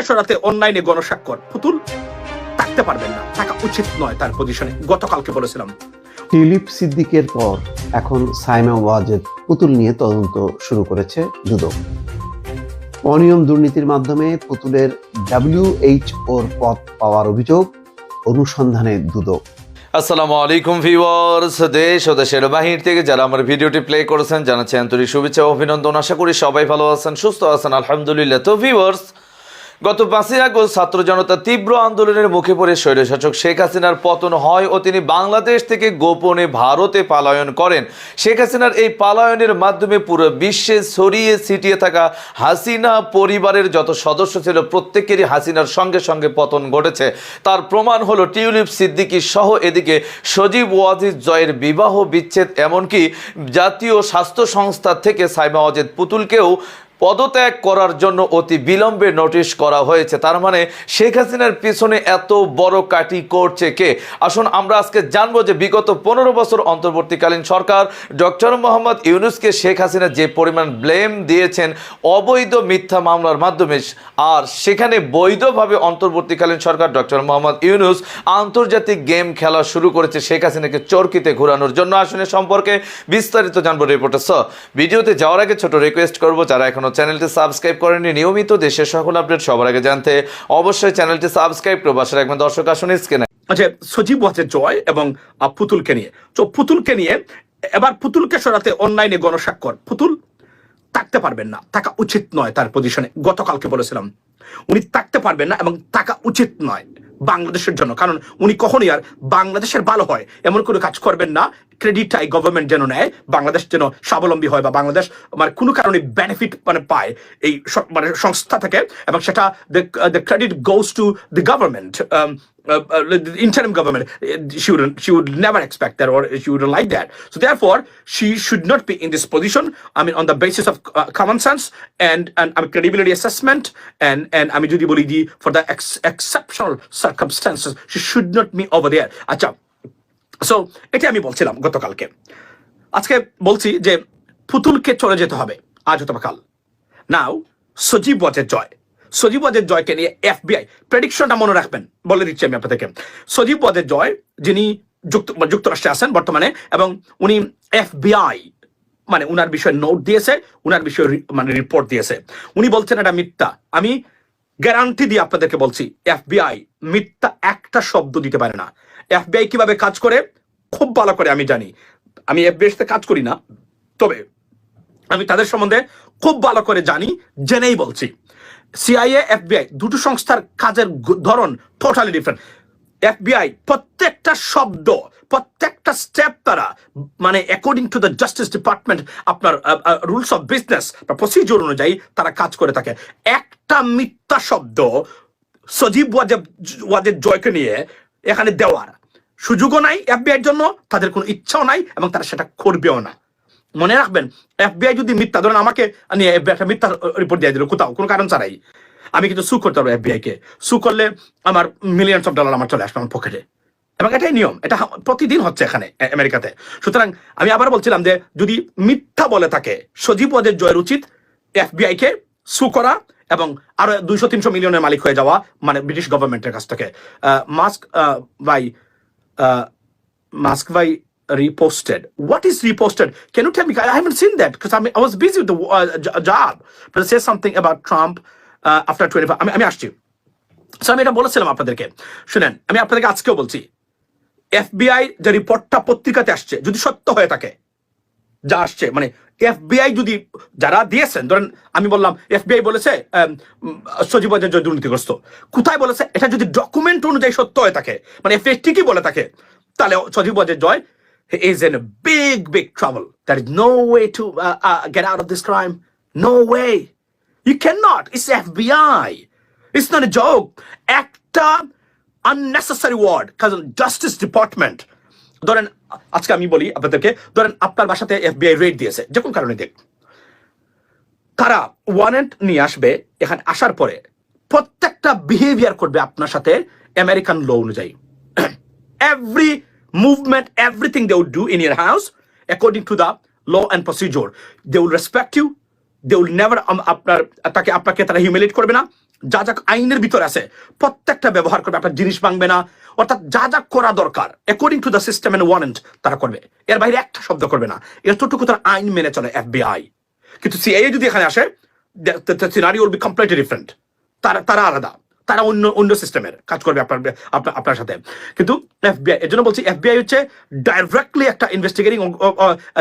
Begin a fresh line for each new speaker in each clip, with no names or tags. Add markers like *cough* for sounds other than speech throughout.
পুতুলকে সরাতে অনলাইনে গণস্বাক্ষর। পুতুল থাকতে পারবেন না। থাকা উচিত নয় তার পজিশনে গতকালকে বলেছিলাম।
টিউলিপ সিদ্দিকের পর এখন সাইমা ওয়াজেদ পুতুল নিয়ে তদন্ত শুরু করেছে দুদক অনিয়ম দুর্নীতির মাধ্যমে পুতুলের ডাব্লিউএইচওর পদ পাওয়ার অভিযোগ অনুসন্ধানে দুদক
আসসালামু আলাইকুম ভিউয়ার্স। দেশ ও দেশের বাহির থেকে যারা আমার ভিডিওটি প্লে করেছেন জানাচ্ছি আন্তরিক শুভেচ্ছা ও অভিনন্দন। আশা করি সবাই ভালো আছেন সুস্থ আছেন আলহামদুলিল্লাহ। তো ভিউয়ার্স গত পাঁচই আগস্ট ছাত্র জনতা তীব্র আন্দোলনের মুখে পড়ে স্বৈরশাসক শেখ হাসিনার পতন হয় ও তিনি বাংলাদেশ থেকে গোপনে ভারতে পালায়ন করেন। শেখ হাসিনার এই পালায়নের মাধ্যমে পুরো বিশ্বে ছড়িয়ে ছিটিয়ে থাকা হাসিনা পরিবারের যত সদস্য ছিল, প্রত্যেকেরই হাসিনার সঙ্গে সঙ্গে পতন ঘটেছে। তার প্রমাণ হলো টিউলিপ সিদ্দিকী সহ এদিকে সজীব ওয়াজিদ জয়ের বিবাহ বিচ্ছেদ, এমনকি জাতীয় স্বাস্থ্য সংস্থা থেকে সাইমা ওয়াজেদ পুতুলকেও পদত্যাগ করার জন্য অতি বিলম্বে নোটিশ করা হয়েছে। তার মানে শেখ হাসিনার পিছনে এত বড় কাটি করছে কে? আসুন আমরা আজকে জানব যে বিগত পনেরো বছর অন্তর্বর্তীকালীন সরকার ডক্টর মোহাম্মদ ইউনুসকে শেখ হাসিনা যে পরিমাণ ব্লেম দিয়েছেন, অবৈধ মিথ্যা মামলার মাধ্যমে, আর সেখানে বৈধভাবে অন্তর্বর্তীকালীন সরকার ডক্টর মোহাম্মদ ইউনুস আন্তর্জাতিক গেম খেলা শুরু করেছে শেখ হাসিনাকে চরকিতে ঘোরানোর জন্য। আসলে সম্পর্কে বিস্তারিত জানব রিপোর্টার ভিডিওতে যাওয়ার আগে ছোট রিকোয়েস্ট করব, যারা এখনও চ্যানেলটি সাবস্ক্রাইব করেনি নিয়মিত দেশের সকল আপডেট সবার আগে জানতে অবশ্যই চ্যানেলটি সাবস্ক্রাইব করে বাসার একজন দর্শক, আসুন স্ক্রিনে।
আচ্ছা সজীব ওয়াজেদ জয় এবং পুতুলকে নিয়ে। তো পুতুলকে নিয়ে, এবার পুতুলকে সরাতে অনলাইনে গণস্বাক্ষর। পুতুল থাকতে পারবেন না। থাকা উচিত নয় তার পজিশনে গতকালকে বলেছিলাম। উনি থাকতে পারবেন না এবং থাকা উচিত নয়। বাংলাদেশের জন্য। কারণ উনি কখনই আর বাংলাদেশের ভালো হয়, এমন কোনো কাজ করবেন না ক্রেডিটটাই গভর্নমেন্ট যেন নেয়, বাংলাদেশ যেন স্বাবলম্বী হয় বা বাংলাদেশ মানে কোনো কারণে বেনিফিট মানে পায় এই মানে সংস্থা থেকে, এবং সেটা the credit goes to the government uh, uh, the interim government, uh, she would she would never expect that, or she wouldn't like that. So therefore, she should not be in this position. I mean, on the basis of uh, common sense and and mean, credibility assessment, and and I mean, যদি বলি for the ex exceptional circumstances, she should not be over there. আচ্ছা, so এটা আমি বলছিলাম গতকালকে আজকে বলছি যে পুতুলকে চলে যেতে হবে আজ অথবা কাল নাও সজীব ওয়াজের জয় সজীব জয়কে নিয়ে এফবিআই। প্রেডিকশনটা মনে রাখবেন, বলে দিচ্ছি আমি আপনাদেরকে। সজীব ওয়াজের জয়, যিনি যুক্ত, যুক্তরাষ্ট্রে আছেন বর্তমানে, এবং উনি এফবিআই মানে উনার বিষয়ে নোট দিয়েছে, উনার বিষয়ে মানে রিপোর্ট দিয়েছে। উনি বলছেন এটা মিথ্যা। আমি গ্যারান্টি দিয়ে আপনাদেরকে বলছি, এফবিআই মিথ্যা একটা শব্দ দিতে পারে না। এফবিআই কীভাবে কাজ করে? খুব ভালো করে আমি জানি। আমি এফবিআই সাথে কাজ করি না, তবে আমি তাদের সম্বন্ধে খুব ভালো করে জানি, জেনেই বলছি। সিআইএ এফবিআই দুটো সংস্থার কাজের ধরন টোটালি ডিফারেন্ট এফবিআই প্রত্যেকটা শব্দ, প্রত্যেকটা স্টেপ তারা মানে according to the justice department আপনার রুলস অফ বিজনেস বা প্রসিজিওর অনুযায়ী তারা কাজ করে থাকে। একটা মিথ্যা শব্দ সজীব ওয়াজেব, ওয়াজের জয়কে নিয়ে এখানে দেওয়ার সুযোগও নাই এফবিআইয়ের জন্য, তাদের কোনো ইচ্ছাও নাই এবং তারা সেটা করবেও না। মনে রাখবেন এফবিআই যদি মিথ্যা, ধরেন আমাকে একটা মিথ্যা রিপোর্ট দিয়ে দিল, কোথাও, কোনো কারণ ছাড়াই। আমি কিন্তু সু করতে পারব এফবিআই কে। সু করলে আমার মিলিয়নস অফ ডলার আমার চলে আসবে আমার পকেটে এবং এটাই নিয়ম, এটা প্রতিদিন হচ্ছে এখানে আমেরিকাতে সুতরাং আমি আবার বলছিলাম যে, যদি মিথ্যা বলে থাকে, সজীব ওয়াজের জয়ের উচিত এফবিআই কে সু করা এবং আরও দুইশো, তিনশো মিলিয়নের মালিক হয়ে যাওয়া মানে ব্রিটিশ গভর্নমেন্টের কাছ থেকে। Musk by Musk by reposted. What is reposted? Can you tell me? I haven't seen that because I, mean, I was busy with the uh, job. But it something about Trump uh, after 25. আমি আমি আসছি so আমি এটা বলেছিলাম আপনাদেরকে শুনেন আমি আপনাদেরকে আজকেও বলছি এফবিআই যে রিপোর্টটা পত্রিকাতে আসছে যদি সত্য হয়ে থাকে যা আসছে মানে এফবিআই যদি যারা দিয়েছেন ধরেন আমি বললাম এফবিআই বলেছে সজীব জয় দুর্নীতিগ্রস্ত কোথায় বলেছে এটা যদি ডকুমেন্ট অনুযায়ী সত্য হয়ে থাকে মানে এফবিআই ঠিকই বলে থাকে তাহলে Sajeeb Wazed Joy is in big big trouble there is no way to get out of this crime no way you can not it's FBI it's not a joke একটা unnecessary ওয়ার্ড কারণ justice department ধরেন, আজকে আমি বলি আপনাদেরকে, ধরেন আপনার বাসাতে এফবিআই রেড দিয়েছে, যে কোন কারণে দেখ। তারা ওয়ারেন্ট নিয়ে আসবে, এখানে আসার পরে প্রত্যেকটা বিহেভিয়ার করবে আপনার সাথে আমেরিকান ল অনুযায়ী। *clears throat* Every movement, everything they will do in your house, according to the law and procedure, they will respect you. They will never um, আপনার তাকে আপনাকে তারা হিউমিলেট করবে না। যা যা আইনের ভিতরে আছে প্রত্যেকটা ব্যবহার করবে আপনার জিনিস ভাঙবে না। অর্থাৎ যা যা করা দরকার according to the system and warrant তারা করবে। এর বাইরে একটা শব্দ করবে না। এতটুকু তার আইন মেনে চলে এফবিআই কিন্তু সিআইএ যদি এখানে আসে scenery will be completely different তারা তারা আলাদা। তারা অন্য অন্য সিস্টেমের কাজ করবে আপনার আপনার সাথে। কিন্তু এফবিআই এর জন্য বলছি এফবিআই হচ্ছে ডাইরেক্টলি একটা ইনভেস্টিগেটিং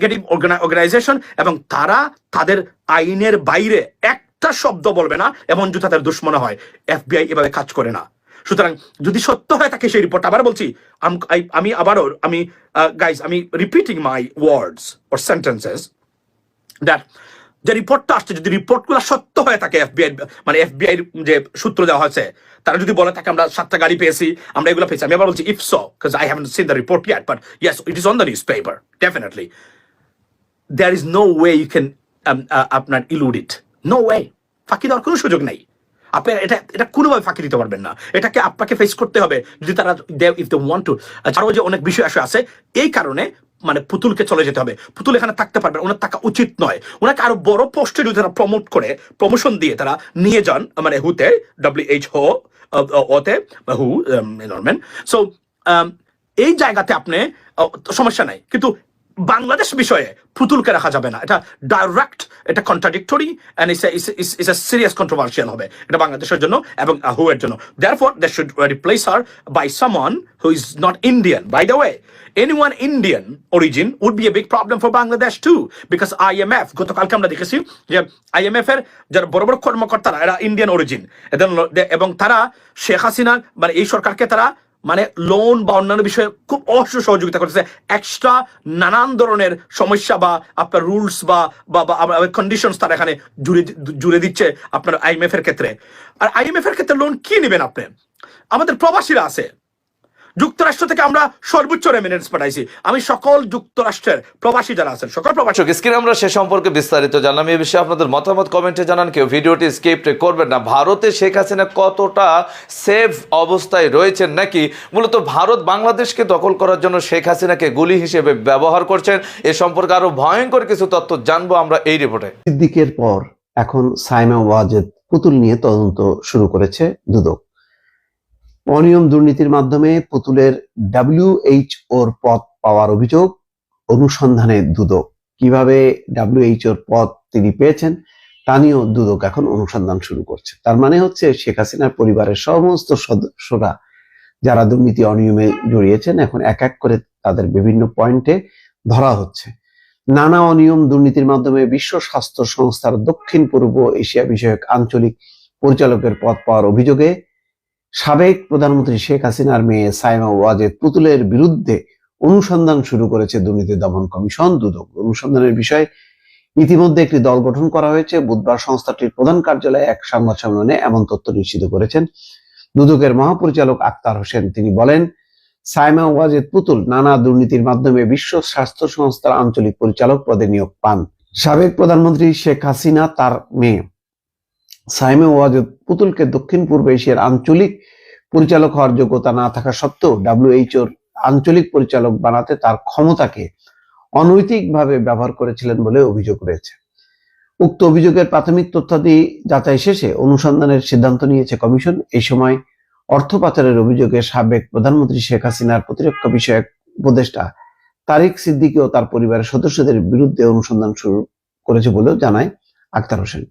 গেটিং অর্গানাইজেশন এবং তারা তাদের আইনের বাইরে একটা শব্দ বলবে না এমন যদি তাদের দুশ্মন হয়। এফবিআই এভাবে কাজ করে না। সুতরাং যদি সত্য হয় তাকে সেই রিপোর্ট আবার বলছি, আম- আমি আবারও, আমি গাইজ আমি repeating my words or sentences that যে রিপোর্টটা আসছে যদি রিপোর্টগুলো সত্য হয়ে থাকে এফবিআই মানে এফবিআই যে সূত্র দেওয়া হয়েছে তারা যদি বলে থাকে আমরা সাতটা গাড়ি পেয়েছি আমরা এগুলো পেয়েছি আমি আবার বলছি if so because I haven't seen the report yet but yes it is on the news paper definitely no way you can um, uh, আপনার ইলুড ইট নো ওয়ে ফাঁকি দেওয়ার কোনো সুযোগ নেই। আপনি এটা এটা কোনোভাবে ফাঁকি দিতে পারবেন না। এটাকে আপনাকে ফেস করতে হবে। যদি তারা ইফ দে ওয়ান্ট টু আরও যে অনেক বিষয় আসে আছে এই কারণে মানে পুতুলকে চলে যেতে হবে। পুতুল এখানে থাকতে পারবে ওনার থাকা উচিত নয়। ওনাকে আরও বড় পোস্টে যদি তারা প্রমোট করে প্রমোশন দিয়ে তারা নিয়ে যান মানে হুতে ডব্লিউ এইচ হো ওতে হু নর্মেন সো এই জায়গাতে আপনি সমস্যা নাই। কিন্তু বাংলাদেশ বিষয়ে পুতুলকে রাখা যাবে না। এটা ডাইরেক্ট এটা contradictory and is is a serious controversial হবে। এটা বাংলাদেশের জন্য এবং হু এর জন্য। Therefore they should replace her by someone who is not Indian by the way anyone Indian origin would be a big problem for Bangladesh too, because IMF গতকালকে আমরা দেখেছি যে IMF এর যারা বড় বড় কর্মকর্তারা, এরা ইন্ডিয়ান অরিজিন এবং তারা শেখ হাসিনা মানে এই সরকারকে তারা মানে লোন বা অন্যান্য বিষয়ে খুব অবশ্য সহযোগিতা করতেছে। এক্সট্রা নানান ধরনের সমস্যা বা আপনার রুলস বা বা কন্ডিশনস তারা এখানে জুড়ে জুড়ে দিচ্ছে আপনার আইএমএফ এর ক্ষেত্রে। আর আইএমএফ এর ক্ষেত্রে লোন কি নেবেন আপনি? আমাদের প্রবাসীরা আছে। যুক্তরাষ্ট্র থেকে আমরা সর্বোচ্চ রেমিনেন্স পাঠাইছি। আমি সকল যুক্তরাষ্ট্রের প্রবাসী যারা আছেন সকল প্রবাসী
স্ক্রিনে আমরা সে সম্পর্কে বিস্তারিত জানলাম। এই বিষয়ে আপনাদের মতামত কমেন্টে জানান। কেউ ভিডিওটি স্কিপ করবেন না। ভারতে শেখ হাসিনা কতটা সেফ অবস্থায় রয়েছেন নাকি? মূলত ভারত বাংলাদেশকে দখল করার জন্য শেখ হাসিনাকে গুলি হিসেবে ব্যবহার করছেন। এ সম্পর্কে আরও ভয়ঙ্কর কিছু তথ্য জানব আমরা এই রিপোর্টে।
সিদ্দিকের পর এখন সাইমা ওয়াজেদ পুতুল নিয়ে তদন্ত শুরু করেছে দুদক। অনিয়ম দুর্নীতির মাধ্যমে পুতুলের ডাব্লিউএইচওর পদ পাওয়ার অভিযোগ, অনুসন্ধানে দুদক। কীভাবে ডাব্লিউএইচওর পদ তিনি পেয়েছেন, তা নিয়েও দুদক এখন অনুসন্ধান শুরু করছে। তার মানে হচ্ছে শেখ হাসিনার পরিবারের সমস্ত সদস্যরা যারা দুর্নীতি অনিয়মে জড়িয়েছেন, এখন এক এক করে তাদের বিভিন্ন পয়েন্টে ধরা হচ্ছে। নানা অনিয়ম দুর্নীতির মাধ্যমে বিশ্ব স্বাস্থ্য সংস্থার দক্ষিণ পূর্ব এশিয়া বিষয়ক আঞ্চলিক পরিচালকের পদ পাওয়ার অভিযোগে সাবেক প্রধানমন্ত্রী শেখ হাসিনার মেয়ে সাইমা ওয়াজেদ পুতুলের বিরুদ্ধে অনুসন্ধান শুরু করেছে দুর্নীতি দমন কমিশন। দুদক অনুসন্ধানের বিষয়ে ইতিমধ্যে একটি দল গঠন করা হয়েছে। বুধবার সংস্থাটির প্রধান কার্যালয়ে এক সংবাদ সম্মেলনে এমন তথ্য নিশ্চিত করেছেন। দুদকের মহাপরিচালক আক্তার হোসেন, তিনি বলেন, সাইমা ওয়াজেদ পুতুল নানা দুর্নীতির মাধ্যমে বিশ্ব স্বাস্থ্য সংস্থার আঞ্চলিক পরিচালক পদে নিয়োগ পান। সাবেক প্রধানমন্ত্রী শেখ হাসিনা তার মেয়ে সাইমা ওয়াজেদ পুতুলকে দক্ষিণ পূর্ব এশিয়ার আঞ্চলিক পরিচালক হওয়ার যোগ্যতা না থাকা সত্ত্বেও ডাব্লিউএইচওর আঞ্চলিক পরিচালক বানাতে তার ক্ষমতাকে অনৈতিকভাবে ব্যবহার করেছিলেন বলে অভিযোগ রয়েছে। উক্ত অভিযোগের প্রাথমিক তথ্যাদি যাচাই শেষে অনুসন্ধানের সিদ্ধান্ত নিয়েছে কমিশন। এই সময় অর্থ পাচারের অভিযোগে সাবেক প্রধানমন্ত্রী শেখ হাসিনার প্রতিরক্ষা বিষয়ক উপদেষ্টা তারিক সিদ্দিকী ও তার পরিবারের সদস্যদের বিরুদ্ধে অনুসন্ধান শুরু করেছে বলেও জানায় আক্তার হোসেন।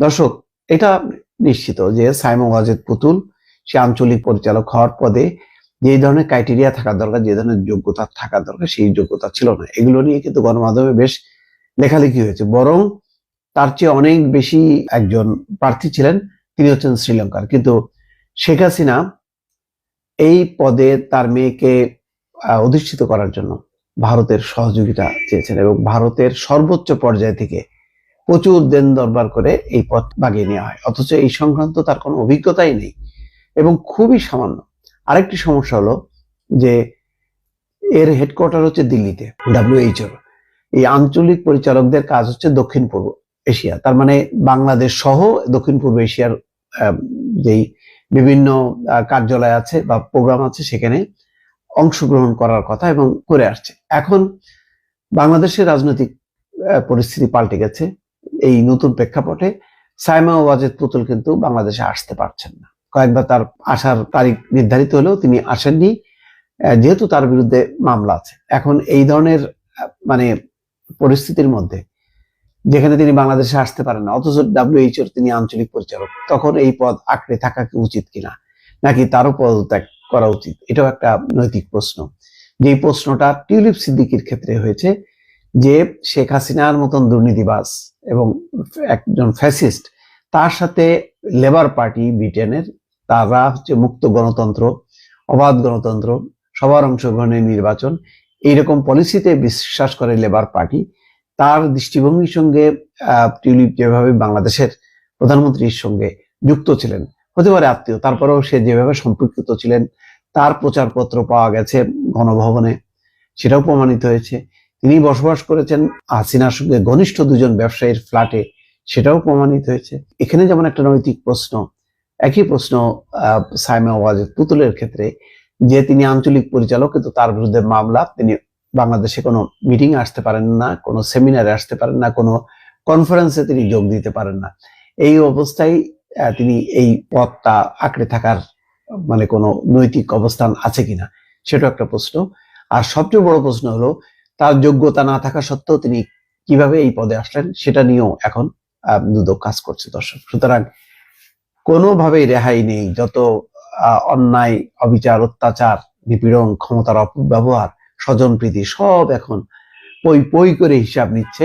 দর্শক এটা নিশ্চিত যে সাইমন ওয়াজেদ পুতুল, সে আঞ্চলিক পরিচালক হওয়ার পদে যে ধরনের ক্রাইটেরিয়া থাকা দরকার, যে ধরনের যোগ্যতা থাকা দরকার, সেই যোগ্যতা ছিল না। এগুলো নিয়ে কিন্তু গণমাধ্যমে বেশ লেখালেখি হয়েছে। বরং তার চেয়ে অনেক বেশি একজন প্রার্থী ছিলেন, তিনি হচ্ছেন শ্রীলঙ্কার। কিন্তু শেখ হাসিনা এই পদে তার মেয়েকে অধিষ্ঠিত করার জন্য ভারতের সহযোগিতা চেয়েছেন এবং ভারতের সর্বোচ্চ পর্যায় থেকে প্রচুর দেন দরবার করে এই পথ বাগিয়ে নেওয়া হয়। অথচ এই সংক্রান্ত তার কোনো অভিজ্ঞতাই নেই। এবং খুবই সামান্য। আরেকটি সমস্যা হলো যে এর হেডকোয়ার্টার হচ্ছে দিল্লিতে ডাব্লিউএইচওর এই আঞ্চলিক পরিচালকদের কাজ হচ্ছে দক্ষিণ পূর্ব এশিয়া। তার মানে বাংলাদেশ সহ দক্ষিণ পূর্ব এশিয়ার যেই বিভিন্ন কার্যালয় আছে বা প্রোগ্রাম আছে সেখানে অংশগ্রহণ করার কথা এবং করে আসছে। এখন বাংলাদেশের রাজনৈতিক পরিস্থিতি পাল্টে গেছে। এই নতুন প্রেক্ষাপটে সাইমা ওয়াজেদ পুতুল কিন্তু বাংলাদেশে আসতে পারছেন না। কয়েকবার তার আসার তারিখ নির্ধারিত হলেও তিনি আসেননি যেহেতু তার বিরুদ্ধে মামলা আছে। এখন এই ধরনের মানে পরিস্থিতির মধ্যে যেখানে তিনি বাংলাদেশে আসতে পারেন না, অথচ ডাব্লিউএইচওর তিনি আঞ্চলিক পরিচালক, তখন এই পদ আঁকড়ে থাকা কি উচিত কিনা? নাকি তারও পদত্যাগ করা উচিত? এটাও একটা নৈতিক প্রশ্ন। যেই প্রশ্নটা টিউলিপ সিদ্দিকির ক্ষেত্রে হয়েছে যে শেখ হাসিনার মতন দুর্নীতিবাজ এবং একজন ফ্যাসিস্ট, তার সাথে লেবার পার্টি ব্রিটেনের, তারা হচ্ছে মুক্ত গণতন্ত্র, অবাধ গণতন্ত্র, সবার অংশগ্রহণের নির্বাচন, এইরকম পলিসিতে বিশ্বাস করে লেবার পার্টি। তার দৃষ্টিভঙ্গির সঙ্গে টিউলিপ যেভাবে বাংলাদেশের প্রধানমন্ত্রীর সঙ্গে যুক্ত ছিলেন, হতে পারে আত্মীয়, তারপরেও সে যেভাবে সম্পর্কিত ছিলেন, তার প্রচারপত্র পাওয়া গেছে গণভবনে, সেটাও প্রমাণিত হয়েছে। তিনি বসবাস করেছেন হাসিনার সঙ্গে ঘনিষ্ঠ দুজন ব্যবসায়ীর ফ্ল্যাটে, সেটাও প্রমাণিত হয়েছে। এখানে যেমন একটা নৈতিক প্রশ্ন, একই প্রশ্ন সাইমা ওয়াজেদ পুতুলের ক্ষেত্রে, যে তিনি আঞ্চলিক পরিচালক, কিন্তু তার বিরুদ্ধে মামলা, তিনি বাংলাদেশে কোনো মিটিং আসতে পারেন না, কোনো সেমিনারে আসতে পারেন না, কোনো কনফারেন্সে তিনি যোগ দিতে পারেন না। এই অবস্থায় তিনি এই পথটা আঁকড়ে থাকার মানে কোনো নৈতিক অবস্থান আছে কিনা সেটা একটা প্রশ্ন। আর সবচেয়ে বড় প্রশ্ন হলো তার যোগ্যতা না থাকা সত্ত্বেও তিনি কীভাবে এই পদে আসলেন সেটা নিয়েও এখন দুদক কাজ করছে দর্শক। সুতরাং কোনোভাবেই রেহাই নেই। যত অন্যায়, অবিচার, অত্যাচার, নিপীড়ন, ক্ষমতার অপব্যবহার, স্বজনপ্রীতি সব এখন পই পই করে হিসাব নিচ্ছে।